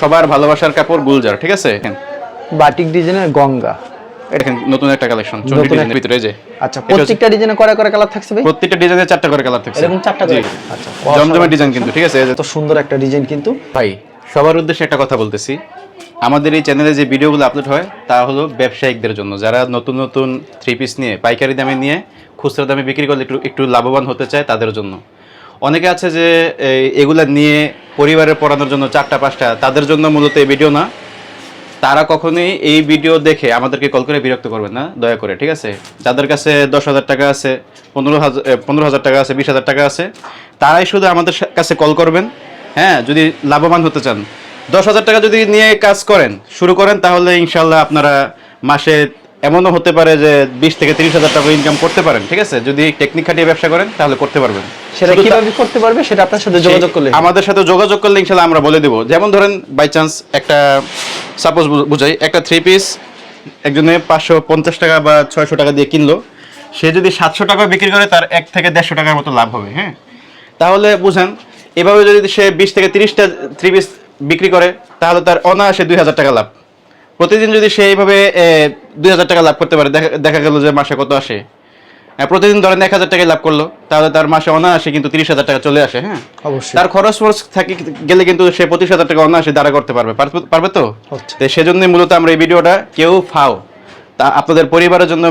সবার ভালোবাসার কাপড় গুলজার ঠিক আছে? বাটিক ডিজাইনের গঙ্গা। দেখেন নতুন একটা কালেকশন ডিজাইনের ভিতরে যে। আচ্ছা প্রত্যেকটা ডিজাইনে করে কালার থাকছে ভাই? প্রত্যেকটা ডিজাইনে চারটা করে কালার থাকছে। এরকম চারটা করে? আচ্ছা জমজমের ডিজাইন কিন্তু ঠিক আছে? এত সুন্দর একটা ডিজাইন কিন্তু। ভাই সবার উদ্দেশ্যে একটা কথা বলতেছি। আমাদের এই চ্যানেলে যে ভিডিওগুলো আপলোড হয় তা হলো ব্যবসায়িকদের জন্য। যারা নতুন নতুন থ্রি পিস নিয়ে পাইকারি দামে নিয়ে খুচরা দামে বিক্রি করলে একটু একটু লাভবান হতে চায় তাদের জন্য। অনেকে আছে যে এগুলা নিয়ে পরিবারের পড়ানোর জন্য চারটা, পাঁচটা, তাদের জন্য মূলত এই ভিডিও না। তারা কখনোই এই ভিডিও দেখে আমাদেরকে কল করে বিরক্ত করবেন না, দয়া করে, ঠিক আছে? যাদের কাছে দশ হাজার টাকা আছে, পনেরো হাজার পনেরো হাজার টাকা আছে, বিশ হাজার টাকা আছে, তারাই শুধু আমাদের কাছে কল করবেন হ্যাঁ? যদি লাভবান হতে চান। দশ হাজার টাকা যদি নিয়ে কাজ করেন, শুরু করেন, তাহলে ইনশাল্লাহ আপনারা মাসে এমনও হতে পারে যে বিশ থেকে তিরিশ হাজার টাকা ইনকাম করতে পারেন ঠিক আছে? যদি টেকনিক খাটিয়ে ব্যবসা করেন তাহলে করতে পারবেন। সেটা কীভাবে করতে পারবে সেটা আপনার সাথে যোগাযোগ করলে আমাদের সাথে যোগাযোগ করলে ইনশাল্লাহ আমরা বলে দেবো। যেমন ধরেন বাই চান্স একটা সাপোজ বুঝাই একটা থ্রি পিস একজনে পাঁচশো পঞ্চাশ টাকা বা ছয়শো টাকা দিয়ে কিনলো। সে যদি সাতশো টাকা বিক্রি করে তার এক থেকে দেড়শো টাকার মতো লাভ হবে হ্যাঁ? তাহলে বুঝেন এভাবে যদি সে বিশ থেকে তিরিশটা থ্রি পিস বিক্রি করে তাহলে তার অনায়াসে দুই হাজার টাকা লাভ। প্রতিদিন যদি সে এইভাবে দুই হাজার টাকা লাভ করতে পারে দেখা গেল যে মাসে কত আসে। হ্যাঁ, প্রতিদিন ধরেন এক হাজার টাকায় লাভ করল তাহলে তার মাসে অনায়াসে কিন্তু তিরিশ হাজার টাকা চলে আসে হ্যাঁ? অবশ্যই। তার খরচ ফরচ থাকে গেলে কিন্তু সে পঁচিশ হাজার টাকা অনায়াসে দাঁড়া করতে পারবে। পারবে- পারবে তো? সেজন্য তো সেজন্যই মূলত আমরা এই ভিডিওটা কেউ ফাও। তা আপনাদের পরিবারের জন্য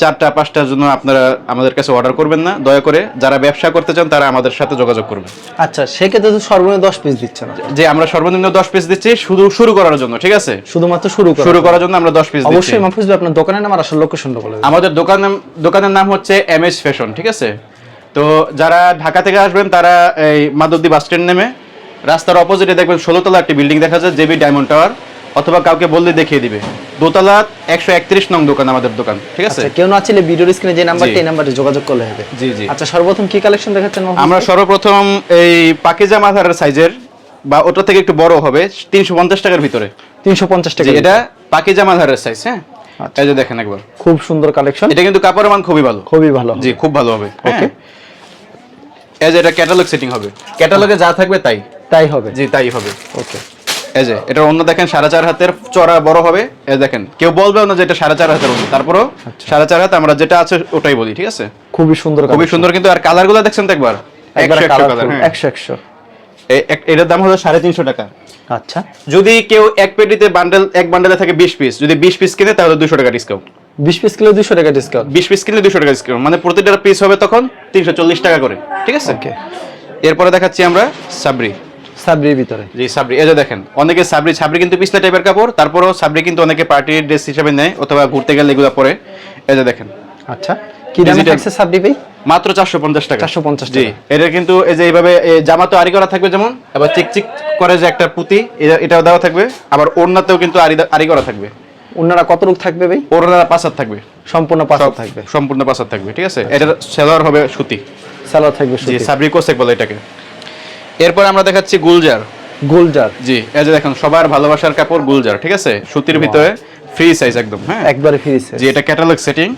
চারটা পাঁচটার জন্য আপনারা আমাদের কাছে অর্ডার করবেন না। দয়া করে যারা ব্যবসা করতে চান তারা আমাদের সাথে যোগাযোগ করবেন। আচ্ছা সেক্ষেত্রে তো সর্বনিম্ন দশ পিস দিচ্ছে না। যে আমরা সর্বনিম্ন দশ পিস দিচ্ছি শুধু শুরু করার জন্য ঠিক আছে? শুধুমাত্র শুরু শুরু করার জন্য আমরা দশ পিস অবশ্যই মাহফুজ ভাই আপনার দোকানের নাম আর আসল লোকেশনটা বলে। আমাদের দোকান দোকানের নাম হচ্ছে এম এস ফ্যাশন ঠিক আছে? তো যারা ঢাকা থেকে আসবেন তারা এই মাধবদী বাস স্ট্যান্ড নেমে রাস্তার অপোজিটে দেখবেন ষোলোতলা একটি বিল্ডিং দেখা যায় জেবি ডায়মন্ড টাওয়ার অথবা কাউকে বললে দেখিয়ে দিবে। দোতলা একশো একত্রিশ নং দোকান আমাদের দোকান ঠিক আছে? আচ্ছা কেউ না ছিল ভিডিওর স্ক্রিনে যে নাম্বারটা এই নাম্বারে যোগাযোগ করলে হবে। জি জি। আচ্ছা সর্বপ্রথম কি কালেকশন দেখাচ্ছেন আমরা সর্বপ্রথম এই পাকিজা মাথার সাইজের বা ওটা থেকে একটু বড় হবে তিনশো পঞ্চাশ টাকার ভিতরে। 350 টাকা জি, এটা পাকিজা মাথারের সাইজ হ্যাঁ? আচ্ছা। এই যে দেখেন একবার। খুব সুন্দর কালেকশন এটা কিন্তু কাপড়ের মান খুবই ভালো। খুবই ভালো জি খুব ভালো হবে Okay. ওকে। যে এটা ক্যাটালগ সেটিং হবে। ক্যাটালগে যা থাকবে তাই। তাই হবে। জি তাই হবে। ওকে। এই যে এটা অন্য দেখেন সাড়ে চার হাতের চড়া বড় হবে। এই দেখেন কেউ বলবেও না যে এটা সাড়ে চার হাতের অন্য। তারপরেও আচ্ছা। সাড়ে চার হাত আমরা যেটা আছে ওটাই বলি ঠিক আছে? খুবই সুন্দর খুবই সুন্দর কিন্তু আর কালারগুলো দেখছেন তো একবার? একশো একশো কালার হ্যাঁ। এটার দাম হলো সাড়ে তিনশো টাকা। আচ্ছা। যদি কেউ এক পেটিতে বান্ডেল এক বান্ডেলে থাকে বিশ পিস যদি বিশ পিস কিনে তাহলে দুশো টাকা ডিসকাউন্ট বিশ পিস কিলো দুশো টাকা ডিসকাউন্ট বিশ পিস কিনলে দুশো টাকা ডিসকাউন্ট মানে প্রতিটা পিস হবে তখন তিনশো চল্লিশ টাকা করে ঠিক আছে? এরপরে দেখাচ্ছি আমরা সাবরি সাবরির ভিতরে। জি সাবরি। এই যে দেখেন অনেকে সাবরি সাবরি কিন্তু পিছলা টাইপের কাপড় তারপরও সাবরি কিন্তু অনেকে পার্টির ড্রেস হিসেবে নেয় অথবা ঘুরতে গেলে এগুলো পরে। এই যে দেখেন। আচ্ছা কি দামে থাকছে সাবরি ভাই? মাত্র চারশো পঞ্চাশ টাকা। 450 জি এটা কিন্তু এই যে এইভাবে জামা তো আরি করা থাকবে যেমন আবার চিকচিক করে যে একটা পুঁতি এটা- এটাও দেওয়া থাকবে আবার ওড়নাতেও কিন্তু আরি আরি করা থাকবে। ওনারা কত রূপ থাকবে ভাই? ওড়না পাঁচার থাকবে। সম্পূর্ণ পাঁচ থাকবে। সম্পূর্ণ পাঁচার থাকবে ঠিক আছে? এটার সেলোয়ার হবে সুতি। সালোয়ার থাকবে সুতি। সাবরি কোসেক বলে এটাকে। এরপর আমরা দেখাচ্ছি গুলজার। গুলজার। জি এই যে দেখেন সবার ভালোবাসার কাপড় গুলজার ঠিক আছে? সুতির ভিতরে ফ্রি সাইজ একদম হ্যাঁ? একবারে ফিরিছে জি এটা ক্যাটালগ সেটিং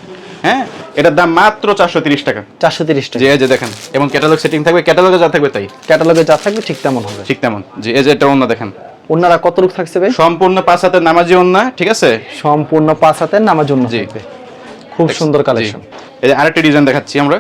হ্যাঁ? এটার দাম মাত্র চারশো তিরিশ টাকা। চারশো তিরিশ জি টাকা এই যে দেখেন এবং ক্যাটালগ সেটিং থাকবে ক্যাটালগে যা থাকবে তাই। ক্যাটালগে যা থাকবে ঠিক তেমন হবে। ঠিক তেমন। জি এই যে এটা অন্য দেখেন। ওনারা কত রূপ থাকছে ভাই? সম্পূর্ণ পাঁচ হাতের নামাজি অন্য ঠিক আছে? সম্পূর্ণ পাঁচ হাতের নামার জন্য জি। খুব সুন্দর কালেকশন এই যে আরেকটা ডিজাইন দেখাচ্ছি আমরা।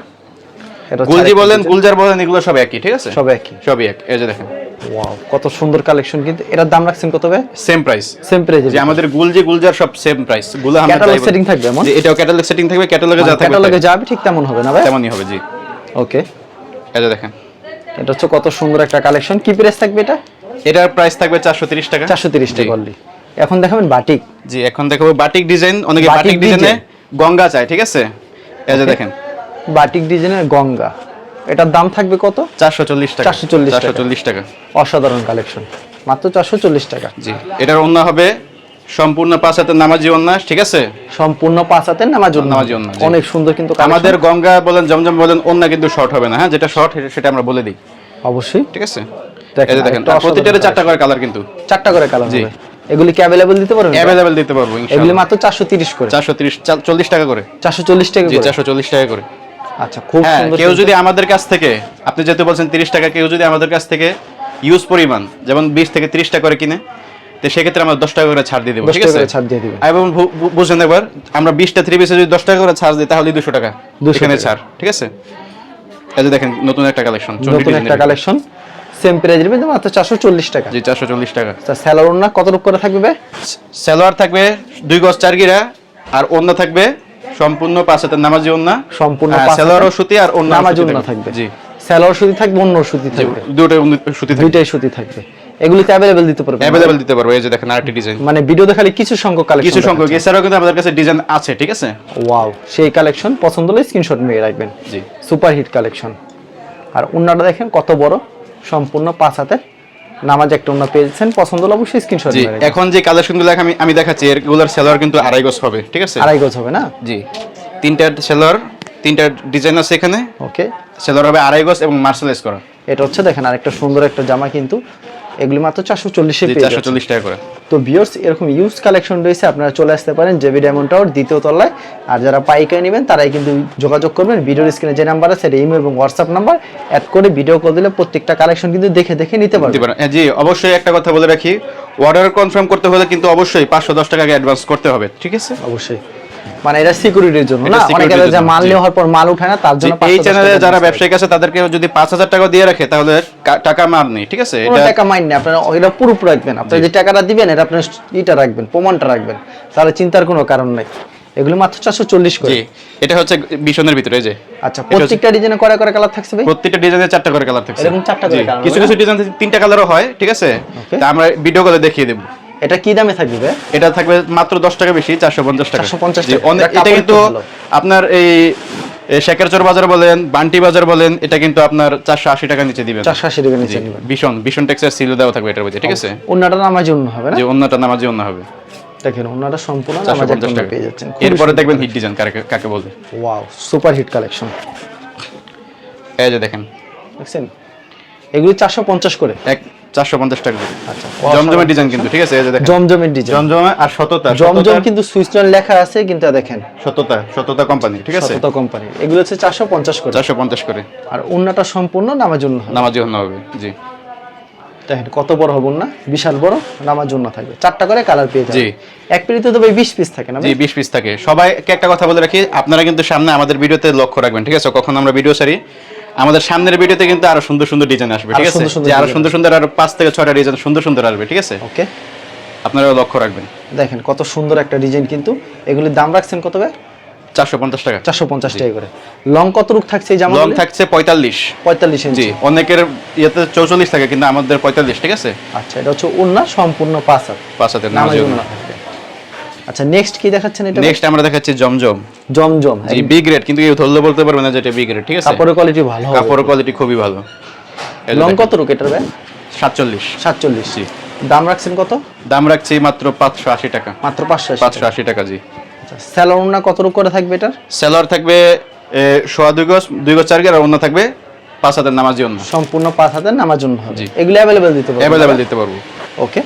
গুলজি বলেন গুলজার বলেন এগুলো সব একই ঠিক আছে? সব একই। সবই এক এই যে দেখেন। ওয়াও কত সুন্দর কালেকশন কিন্তু। এটার দাম রাখছেন কত ভাই? সেম প্রাইস সেম প্রাইজে যে আমাদের গুলজি গুলজার সব সেম প্রাইসগুলো আমরা ক্যাটালগ সেটিং থাকবে এমন? এটাও ক্যাটালগ সেটিং থাকবে ক্যাটালগে যা থাকবে ক্যাটালগে যাবে ঠিক তেমন হবে না ভাই? তেমনই হবে জি। ওকে এই যে দেখেন। এটা হচ্ছে কত সুন্দর একটা কালেকশন কি প্রাইস থাকবে এটা? এটার প্রাইস থাকবে চারশো তিরিশ টাকা। চারশো তিরিশ টাকা জি। অনলি এখন দেখাবেন বাটিক জি এখন দেখাবো বাটিক ডিজাইন অনেকে বাটিক বাটিক ডিজাইনে গঙ্গা চায় ঠিক আছে? এই যে দেখেন। বাটিক ডিজাইনের গঙ্গা। এটার দাম থাকবে কত? চারশো চল্লিশ টাকা। 440 টাকা। চারশো চল্লিশ টাকা। অসাধারণ কালেকশন মাত্র চারশো চল্লিশ টাকা। জি। এটার অন্য হবে সম্পূর্ণ পাঁচ হাতের নামাজি অন্যাস ঠিক আছে? সম্পূর্ণ পাঁচ হাতের নামাজ নামাজি অনেক সুন্দর কিন্তু আমাদের গঙ্গা বলেন জমজম বলেন অন্য কিন্তু শর্ট হবে না হ্যাঁ? যেটা শর্ট সেটা আমরা বলে দিই। অবশ্যই। ঠিক আছে? দেখেন, এই দেখেন প্রতিটারে চারটা করে কালার কিন্তু। চারটা করে কালার জি। হবে। এগুলি কি অ্যাভেলেবল দিতে পারবেন? অ্যাভেলেবেল দিতে পারব এগুলি মাত্র চারশো তিরিশ করে। চারশো তিরিশ চল্লিশ টাকা করে। চারশো চল্লিশ টাকা করে। চারশো চল্লিশ টাকা করে। আচ্ছা খুব হ্যাঁ সুন্দর কেউ যদি আমাদের কাছ থেকে আপনি যেহেতু বলছেন তিরিশ টাকা কেউ যদি আমাদের কাছ থেকে ইউজ পরিমাণ যেমন বিশ থেকে ত্রিশটা করে কিনে তো সেক্ষেত্রে আমরা দশ টাকা করে ছাড় দিয়ে দেবো ঠিক আছে? ছাড় দিয়ে দিবেন। এবং বু- বু- একবার আমরা বিশটা থ্রি পিসে যদি দশ টাকা করে ছাড় দিই তাহলে দুশো টাকা 200 ছাড় ঠিক আছে? এই যে দেখেন নতুন একটা কালেকশন নতুন একটা কালেকশন সেম প্রাইস দিবেন মাত্র চারশো চল্লিশ টাকা। জি চারশো চল্লিশ টাকা। স্যালার ওনা কত রূপ করে থাকবে ভাই? সালোয়ার থাকবে দুই গজ চার গিরা আর অন্য থাকবে সম্পূর্ণ পাঁচ হাতের নামাজি ওন্না সম্পূর্ণ হ্যাঁ, পাঁচ সালোয়ারও সুতি আর অন্য নামাজ ওন্না থাকবে। জি। স্যালার সুতি থাকবে অন্য সুতি থাকবে। দুটোই সুতি থাকবে। দুইটাই সুতি থাকবে। এগুলিতে অ্যাভেলেবেল দিতে পারবে অ্যাভেলেবল দিতে পারব এই যে দেখেন আরেকটি ডিজাইন মানে ভিডিও দেখালে কিছু সংখ্যক কালেকশন কিছু সংখ্যক এছাড়াও কিন্তু আমাদের কাছে ডিজাইন আছে ঠিক আছে? ওয়াও সেই কালেকশন পছন্দ হলে স্ক্রিনশট নিয়ে রাখবেন। জি। সুপার হিট কালেকশন আর উন্নাটা দেখেন কত বড় সম্পূর্ণ পাঁচ হাতের নামাজ একটা পেয়েছেন পছন্দ হলে অবশ্যই স্ক্রিনশট জি এখন যে কালেকশনগুলো আমি আমি দেখাচ্ছি এগুলোর সেলার কিন্তু আড়াই গজ হবে ঠিক আছে? আড়াই গজ হবে না? জি তিনটা সেলোয়ার তিনটা ডিজাইন আছে এখানে। ওকে সেলোয়ার হবে আড়াই গজ এবং মার্শালাইজ করা। এটা হচ্ছে দেখেন আরেকটা সুন্দর একটা জামা কিন্তু এগুলি মাত্র চারশো চল্লিশে চারশো চল্লিশ টাকা করে। তো ভিউয়ার্স এরকম ইউজ কালেকশন রয়েছে আপনারা চলে আসতে পারেন জেবি ডায়মন্ড টাওয়ার দ্বিতীয় তলায়। আর যারা পাইকারি নেবেন তারাই কিন্তু যোগাযোগ করবেন। ভিডিওর স্ক্রিনে যে নাম্বার আছে ইমেল এবং হোয়াটসঅ্যাপ নাম্বার অ্যাড করে ভিডিও কল দিলে প্রত্যেকটা কালেকশন কিন্তু দেখে দেখে নিতে পারবেন। হ্যাঁ, জি অবশ্যই একটা কথা বলে রাখি। অর্ডার কনফার্ম করতে হলে কিন্তু অবশ্যই পাঁচশো দশ টাকা আগে অ্যাডভান্স করতে হবে ঠিক আছে? অবশ্যই। মানে এটা সিকিউরিটির জন্য না? অনেকে যে মাল নেওয়ার পর মাল উঠায় না তার জন্য এই চ্যানেলে যারা ব্যবসায়িক আছে তাদেরকে যদি পাঁচ হাজার টাকা দিয়ে রাখে তাহলে টাকা মার নেই ঠিক আছে? এটা টাকা মাইন না আপনারা এটা পুরোপুরি রাখবেন। আপনারা যে টাকাটা দিবেন এটা আপনার ইটা রাখবেন প্রমাণটা রাখবেন। তাহলে চিন্তার কোনো কারণ নাই। এগুলো মাত্র চারশো চল্লিশ করে। এটা হচ্ছে বিশনের ভিতরে যে। আচ্ছা প্রত্যেকটা ডিজাইনে কয়টা করে কালার থাকছে ভাই? প্রত্যেকটা ডিজাইনে চারটা করে কালার থাকছে। এরকম চারটা করে কিছু কিছু ডিজাইন তিনটা কালারও হয় ঠিক আছে? তা আমরা ভিডিও করে দেখিয়ে দেবো। এটা কি দামে থাকবে এটা থাকবে মাত্র দশ টাকা বেশি চারশো পঞ্চাশ টাকা। 450 টাকা। এটা কিন্তু আপনার এই শেখারচর বাজার বলেন বান্টি বাজার বলেন এটা কিন্তু আপনার চারশো আশি টাকা নিচে দিবেন চারশো আশি টাকা নিচে জি, নেবেন ভীষণ ভীষণ টেক্সের সিল দেওয়া থাকবে এটার মধ্যে ঠিক আছে? অন্যটা নামাজ অন্য হবে না? যে অন্যটা নামাজি অন্য হবে। দেখেন অন্যটা সম্পূর্ণ নামাজ টাকা। পেয়ে যাচ্ছেন। এরপরে দেখবেন হিট ডিজাইন কাকে কাকে বলবে ওয়াও সুপার হিট কালেকশন এই যে দেখেন। দেখছেন? এগুলো চারশো পঞ্চাশ করে। এক চারশো পঞ্চাশ টাকা। আচ্ছা জমজমের ডিজাইন কিন্তু ঠিক আছে জমজমের ডিজাইন জমজমে আর সততা জমজম কিন্তু সুইজারল্যান্ড লেখা আছে কিন্তু দেখেন। সততা সততা কোম্পানি ঠিক আছে? সততা কোম্পানি এগুলো হচ্ছে চারশো পঞ্চাশ করে। চারশো পঞ্চাশ করে। আর অন্যটা সম্পূর্ণ নামাজ হবে। নামাজি অন্য হবে জি। দেখেন কত বড় হব না বিশাল বড় নামাজ অন্য থাকবে। চারটা করে কালার পেয়ে যাবে। জি। এক পিড়িতে তো ভাই বিশ পিস থাকে না জি ভাই? বিশ পিস থাকে। সবাই একটা কথা বলে রাখি আপনারা কিন্তু সামনে আমাদের ভিডিওতে লক্ষ্য রাখবেন ঠিক আছে? কখন আমরা ভিডিও সারি আমাদের সামনের ভিডিওতে কিন্তু আরও সুন্দর সুন্দর ডিজাইন আসবে ঠিক আছে? যে আরও সুন্দর সুন্দর আরও পাঁচ থেকে ছয়টা ডিজাইন সুন্দর সুন্দর আসবে ঠিক আছে? ওকে আপনারা লক্ষ্য রাখবেন। দেখেন কত সুন্দর একটা ডিজাইন কিন্তু। এগুলির দাম রাখছেন কত ভাই? চারশো পঞ্চাশ টাকা। চারশো পঞ্চাশ টাকা করে। লং কত রূপ থাকছে এই জামা লং থাকছে পঁয়তাল্লিশ। পঁয়তাল্লিশ ইঞ্চি অনেকের ইয়েতে চৌচল্লিশ থাকে কিন্তু আমাদের পঁয়তাল্লিশ ঠিক আছে? আচ্ছা এটা হচ্ছে উন্না সম্পূর্ণ পাঁচ হাত। পাঁচ হাতের নামাজ উন্না থাকবে আচ্ছা নেক্সট কি দেখাচ্ছেন এটা? নেক্সট আমরা দেখাচ্ছি জমজম। জমজম জি বি গ্রেড কিন্তু কেউ ধরলে বলতে পারবে না যে এটা বি গ্রেড ঠিক আছে? কাপড়ের কোয়ালিটি ভালো কাপড়ের কোয়ালিটি খুবই ভালো। লং কত রুক এটার ভাই সাতচল্লিশ। সাতচল্লিশ। জি। দাম রাখছেন কত? দাম রাখছি মাত্র পাঁচশো আশি টাকা। মাত্র পাঁচশো পাঁচশো আশি টাকা জি। স্যালোন উন্না কত রূপ করে থাকবে এটার? সেলার থাকবে সোয়া দুই গজ দুই গজ চার গজ আর অন্য থাকবে পাঁচ হাতের নামাজ জন্য সম্পূর্ণ পাঁচ হাজার নামাজ জন্য হবে। জি। এগুলো অ্যাভেলেবেল দিতে পারবেন অ্যাভেলেবেল দিতে পারব। ওকে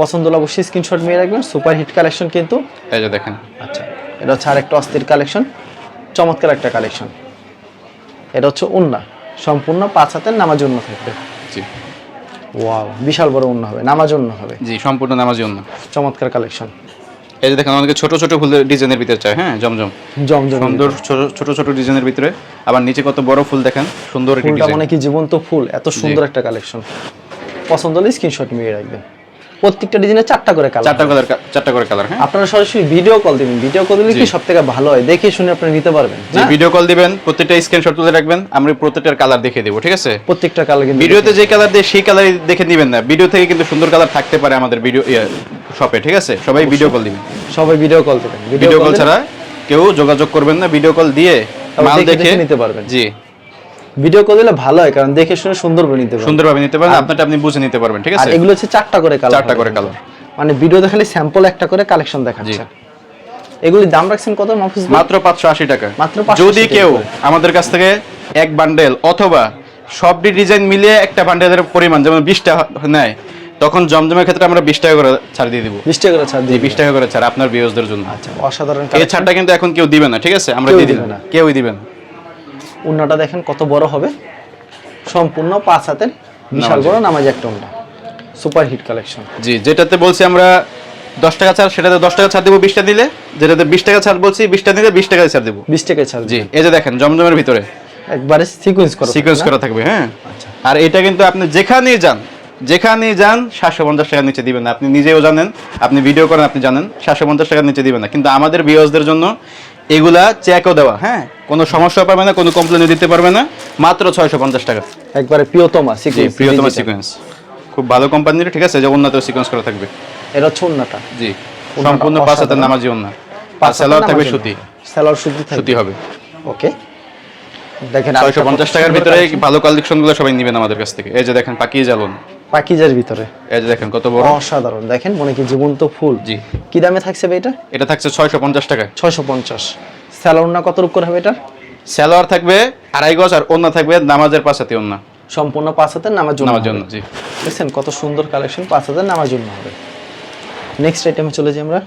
পছন্দ হলে অবশ্যই স্ক্রিনশট নিয়ে রাখবেন। সুপার হিট কালেকশন কিন্তু। এই যে দেখেন। আচ্ছা এটা হচ্ছে আরেকটা অস্থির কালেকশন চমৎকার একটা কালেকশন এটা হচ্ছে উন্না। সম্পূর্ণ পাঁচ হাতের নামাজ উন্ন থাকবে। জি। ওয়াও বিশাল বড় উন্ন হবে। নামাজ উন্ন হবে। জি সম্পূর্ণ নামাজ অন্য চমৎকার কালেকশন এই যে দেখেন অনেকে ছোট ছোট ফুলের ডিজাইনের ভিতরে চায় হ্যাঁ? জমজম। জমজম সুন্দর ছোট ছোট ডিজাইনের ভিতরে। আবার নিচে কত বড় ফুল দেখেন সুন্দর একটি ডিজাইন। মানে কি জীবন্ত ফুল। এত সুন্দর একটা কালেকশন পছন্দ হলে স্ক্রিনশট নিয়ে রাখবেন। প্রত্যেকটা ডিজাইনে চারটা করে কালার চারটা কালার চারটা করে কালার হ্যাঁ? আপনারা সরাসরি ভিডিও কল দিবেন। ভিডিও কল দিলে কি জি। সব থেকে ভালো হয়? দেখে শুনে আপনি নিতে পারবেন যে ভিডিও কল দিবেন প্রত্যেকটা স্ক্রিনশট তুলে রাখবেন আমরা প্রত্যেকটার কালার দেখিয়ে দেবো ঠিক আছে? প্রত্যেকটা কালার কিন্তু ভিডিওতে যে কালার দিয়ে সেই কালারই দেখে নেবেন না। ভিডিও থেকে কিন্তু সুন্দর কালার থাকতে পারে আমাদের ভিডিও শপে ঠিক আছে? সবাই ভিডিও কল দিবেন। সবাই ভিডিও কল দিবেন। ভিডিও কল ছাড়া কেউ যোগাযোগ করবেন না। ভিডিও কল দিয়ে মাল দেখে দেখে দেখে নিতে পারবেন। জি। ভিডিও কল দিলে ভালো হয় কারণ দেখে শুনে সুন্দরভাবে নিতে পারবেন। সুন্দরভাবে নিতে পারেন আপনারটা আপনি বুঝে নিতে পারবেন ঠিক আছে? আর এগুলো হচ্ছে চারটা করে কালার চারটা করে কালার মানে ভিডিও দেখালে স্যাম্পল একটা করে কালেকশন দেখাচ্ছে। এগুলির দাম রাখছেন কত মাহফুজ মাত্র পাঁচশো আশি টাকা। মাত্র 580 যদি কেউ আমাদের কাছ থেকে এক বান্ডেল অথবা সবটি ডিজাইন মিলিয়ে একটা বান্ডেলের পরিমাণ যেমন বিশটা নেয় তখন জমজমের ক্ষেত্রে আমরা বিশ টাকা করে ছাড় দিয়ে দিব। বিশ টাকা করে ছাড় দিয়ে বিশ টাকা করে ছাড় আপনার বিয়োজদের জন্য। আচ্ছা অসাধারণ এই। ছাড়টা কিন্তু এখন কেউ দিবে না ঠিক আছে? আমরা দিয়ে দিবে দিবেন না। উন্নাটা দেখেন কত বড় হবে। সম্পূর্ণ পাঁচ হাতের বিশাল বড় নামাজ একটা ওন্না সুপার হিট কালেকশন জি যেটাতে বলছি আমরা দশ টাকা ছাড় সেটাতে দশ টাকা ছাড় দেবো বিশটা দিলে। যেটাতে বিশ টাকা ছাড় বলছি বিশটা দিলে বিশ টাকা ছাড় দেবো। বিশ টাকা ছাড় জি এই যে দেখেন জমজমের ভিতরে। একবারে সিকোয়েন্স করো সিকোয়েন্স করা থাকবে হ্যাঁ? আর এটা কিন্তু আপনি যেখানেই যান যেখানেই যান সাতশো পঞ্চাশ টাকার নিচে দিবেন না। আপনি নিজেও জানেন আপনি ভিডিও করেন আপনি জানেন সাতশো পঞ্চাশ টাকার নিচে দিবেন না। কিন্তু আমাদের ভিউয়ার্সদের জন্য এগুলা চেকও দেওয়া। হ্যাঁ? কোনো সমস্যা পাবে না কোনো কমপ্লেনও দিতে পারবে না। মাত্র ছয়শো পঞ্চাশ টাকা। একবারে প্রিয়তমা সিকোয়েন্স প্রিয়তম সিকোয়েন্স খুব ভালো কোম্পানির ঠিক আছে? যে উন্নত সিকোয়েন্স করা থাকবে। এটা হচ্ছে ওন্নাটা জি সম্পূর্ণ পাঁচ হাতের নামাজি ওন্না আর সালোয়ার থাকবে সুতি। সেলার সুতি সুতি হবে। ওকে দেখেন ছয়শো পঞ্চাশ টাকার ভিতরে ভালো কালেকশনগুলো সবাই নিবেন আমাদের কাছ থেকে। এই যে দেখেন পাকিয়ে জ্বালন। পাকিজার ভিতরে। এই যে দেখেন কত বড়। অসাধারণ। দেখেন মনে কি জীবন্ত ফুল। জি। কি দামে থাকছে ভাই এটা? এটা থাকছে ছয়শো পঞ্চাশ টাকায়। ছয়শো পঞ্চাশ। স্যালোনা কত রূপ করে হবে এটা? স্যালোয়ার থাকবে আড়াই গজ আর ওন্না থাকবে নামাজের পাশাতে ওন্না সম্পূর্ণ পাঁচ হাতের নামার জন্য নামার জন্য জি। দেখছেন কত সুন্দর কালেকশন পাঁচ নামার জন্য হবে। নেক্সট আইটেমে চলে যাই আমরা।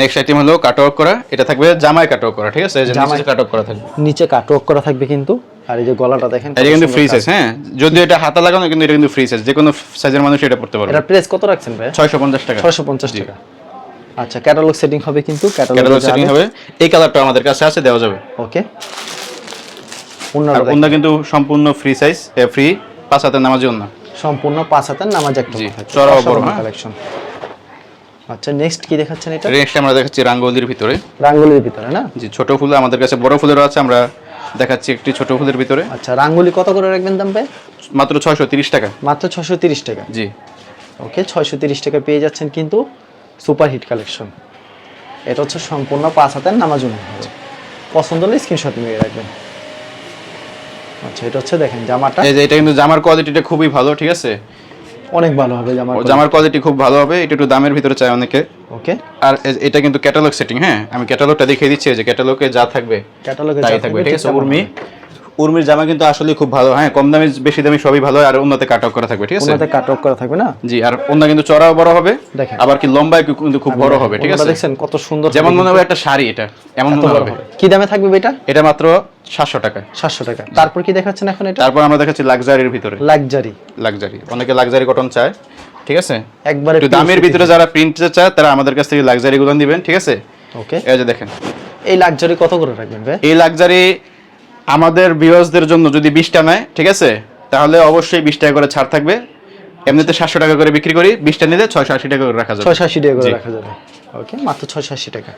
নেক্সট আইটেম হলো কাটওয়ার্ক করা। এটা থাকবে জামায় কাটওয়ার্ক করা ঠিক আছে? নিচে কাটওয়ার্ক করা থাকবে। নিচে কাটওয়ার্ক করা থাকবে কিন্তু। আর এই যে গলাটা দেখেন এটা কিন্তু ফ্রি সাইজ হ্যাঁ? যদিও এটা হাতা লাগানো কিন্তু এটা কিন্তু ফ্রি সাইজ যে কোনো সাইজের মানুষ এটা পড়তে পারবে। এটা প্রেস কত রাখছেন ভাই ছয়শো পঞ্চাশ টাকা। ছয়শো পঞ্চাশ টাকা। আচ্ছা ক্যাটালগ সেটিং হবে কিন্তু ক্যাটালগ সেটিং হবে। এই কালারটা আমাদের কাছে আছে দেওয়া যাবে। ওকে ওন্না কিন্তু সম্পূর্ণ ফ্রি সাইজ ফ্রি পাঁচ হাতের নামাজি ওন্না। সম্পূর্ণ পাঁচ হাতের নামাজ একটা চড়াও বড়। কালেকশন আচ্ছা নেক্সট কি দেখাচ্ছেন এটা? নেক্সট আমরা দেখাচ্ছি রাঙ্গলির ভিতরে। রাঙ্গুলির ভিতরে না? জি ছোট ফুল আমাদের কাছে বড় ফুলেরও আছে আমরা দেখাচ্ছি একটি ছোট ফুলের ভিতরে। আচ্ছা রাঙ্গুলি কত করে রাখবেন দাম ভাই মাত্র ছয়শো তিরিশ টাকা। মাত্র ছশো তিরিশ টাকা? জি। ওকে ছয়শো তিরিশ টাকা পেয়ে যাচ্ছেন কিন্তু সুপার হিট কালেকশন। এটা হচ্ছে সম্পূর্ণ পাঁচ হাতের নামাজ হবে পছন্দ হলে স্ক্রিনশট নিয়ে রাখবেন। আচ্ছা এটা হচ্ছে দেখেন জামাটা। এই যে এটা কিন্তু জামার কোয়ালিটিটা খুবই ভালো ঠিক আছে? অনেক ভালো হবে জামার জামার কোয়ালিটি খুব ভালো হবে। এটা একটু দামের ভিতরে চাই অনেকে। ওকে। আর এটা কিন্তু ক্যাটালগ সেটিং হ্যাঁ? আমি ক্যাটালগটা দেখিয়ে দিচ্ছি যে ক্যাটালগে যা থাকবে ক্যাটালগে তাই থাকবে ঠিক আছে? উর্মি উর্মির জামা কিন্তু আসলে খুব ভালো। হ্যাঁ কম দামি বেশি দামি সবই ভালো আর উন্নতে কাট অফ করা থাকবে ঠিক আছে? কাট অফ করা থাকবে না? জি আর অন্য কিন্তু চড়াও বড় হবে দেখেন। আবার কি লম্বায় কি- কিন্তু খুব বড় হবে ঠিক আছে? দেখছেন কত সুন্দর যেমন মনে হবে একটা শাড়ি এটা এমন মনে হবে। হবে। কি দামে থাকবে এটা? এটা মাত্র সাতশো টাকা। সাতশো টাকা। তারপর কি দেখাচ্ছেন এখন এটা? তারপর আমরা দেখাচ্ছি লাক্সারির ভিতরে। লাক্সারি। লাক্সারি। অনেকে লাক্সারি কটন চায় ঠিক আছে? একবারে একটু দামের ভিতরে যারা প্রিন্ট চায় তারা আমাদের কাছ থেকে লাক্সারি গুলো দিবেন ঠিক আছে? ওকে এই যে দেখেন। এই লাক্সারি কত করে রাখবেন ভাই? এই লাক্সারি আমাদের ভিউয়ার্সদের জন্য যদি বিশটা নেয় ঠিক আছে? তাহলে অবশ্যই বিশ টাকা করে ছাড় থাকবে। এমনিতে সাতশো টাকা করে বিক্রি করি বিশটা নিলে ছয়শো আশি টাকা করে রাখা যাবে। ছয়শো আশি টাকা করে রাখা যাবে। ওকে মাত্র ছয়শো আশি টাকা।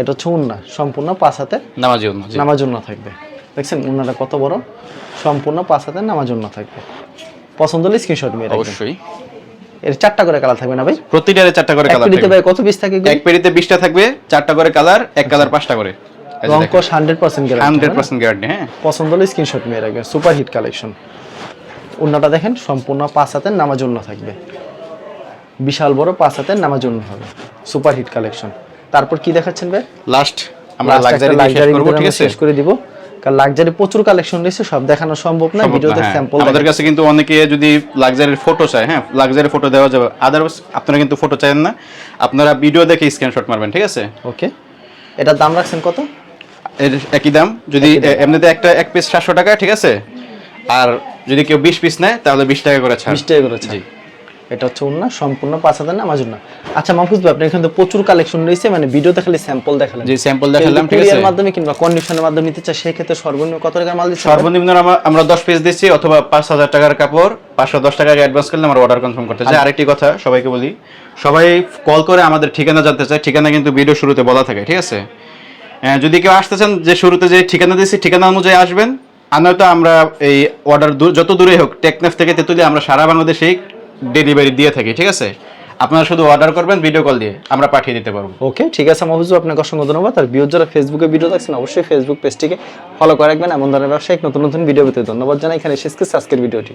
এটা হচ্ছে উন্না সম্পূর্ণ পাঁচ হাতে নামাজ জন্য জি। নামার থাকবে। দেখছেন উন্নাটা কত বড়? সম্পূর্ণ পাঁচ হাতে নামার জন্য থাকবে। পছন্দ হলে স্ক্রিনশট নিয়ে অবশ্যই। এর চারটা করে কালার থাকবে না ভাই? প্রতিটারে চারটা করে কালার থাকবে। কত পিস থাকে এক পেরিতে বিশটা থাকবে চারটা করে কালার এক কালার পাঁচটা করে। রংকশ hundred percent hundred percent guarantee হ্যাঁ। পছন্দ হলে স্ক্রিনশট নিয়ে রাখবেন। সুপার হিট কালেকশন দেখেন সম্পূর্ণ পাঁচ হাতের নামার জন্য থাকবে। বিশাল বড় পাঁচ হাতের নামার জন্য হবে। সুপার হিট কালেকশন তারপর কি দেখাচ্ছেন ভাই? লাস্ট আমরা লাক্সারি করব ঠিক আছে? শেষ করে দিব। কারণ লাক্সারি প্রচুর কালেকশন রয়েছে সব দেখানো সম্ভব না ভিডিওতে। স্যাম্পল আমাদের কাছে কিন্তু অনেকে যদি লাক্সারির ফটো চায় হ্যাঁ লাক্সারি ফটো দেওয়া যাবে। আদারওয়াইজ আপনারা কিন্তু ফটো চান না। আপনারা ভিডিও দেখে স্ক্রিনশট মারবেন ঠিক আছে? ওকে এটার দাম রাখছেন কত? এর একই দাম? যদি এমনিতে একটা এক পিস সাতশো টাকা ঠিক আছে? আর যদি কেউ বিশ পিস নেয় তাহলে বিশ টাকা করে ছাড়। বিশ টাকা করে জি। এটা হচ্ছে উন্না সম্পূর্ণ পাঁচ হাজার নামার জন্য আচ্ছা মাহফুজ ভাই আপনার এখানে প্রচুর কালেকশন রয়েছে মানে ভিডিওতে খালি স্যাম্পল দেখালেন। জি স্যাম্পল দেখালাম ঠিক আছে। মাধ্যমে কিংবা কন্ডিশনের মাধ্যমে নিতে চাই সেই ক্ষেত্রে সর্বনিম্ন কত টাকার মাল দিচ্ছেন? সর্বনিম্ন আমরা- আমরা দশ পিস দিচ্ছি অথবা পাঁচ হাজার টাকার কাপড় পাঁচশো দশ টাকা অ্যাডভান্স করলে আমরা অর্ডার কনফার্ম করতে চাই। আরেকটি কথা সবাইকে বলি সবাই কল করে আমাদের ঠিকানা জানতে চায় ঠিকানা কিন্তু ভিডিও শুরুতে বলা থাকে ঠিক আছে? যদি কেউ আসতে চান যে শুরুতে যে ঠিকানা দিয়েছি ঠিকানা অনুযায়ী আসবেন। আর নয়তো আমরা এই অর্ডার যত দূরে হোক টেকনাফ থেকে তেতুলিয়া আমরা সারা বাংলাদেশেই ডেলিভারি দিয়ে থাকি ঠিক আছে? আপনারা শুধু অর্ডার করবেন ভিডিও কল দিয়ে আমরা পাঠিয়ে দিতে পারব। ওকে ঠিক আছে মাহফুজ ভাই, আপনাকে অসংখ্য ধন্যবাদ। আর ভিডিও যারা ফেসবুকে ভিডিও দেখছেন অবশ্যই ফেসবুক পেজটিকে ফলো করে রাখবেন। এমন ধরনের ব্যবসায়িক নতুন নতুন ভিডিও পেতে ধন্যবাদ জানাই। এখানে শেষ করছি আজকের ভিডিওটি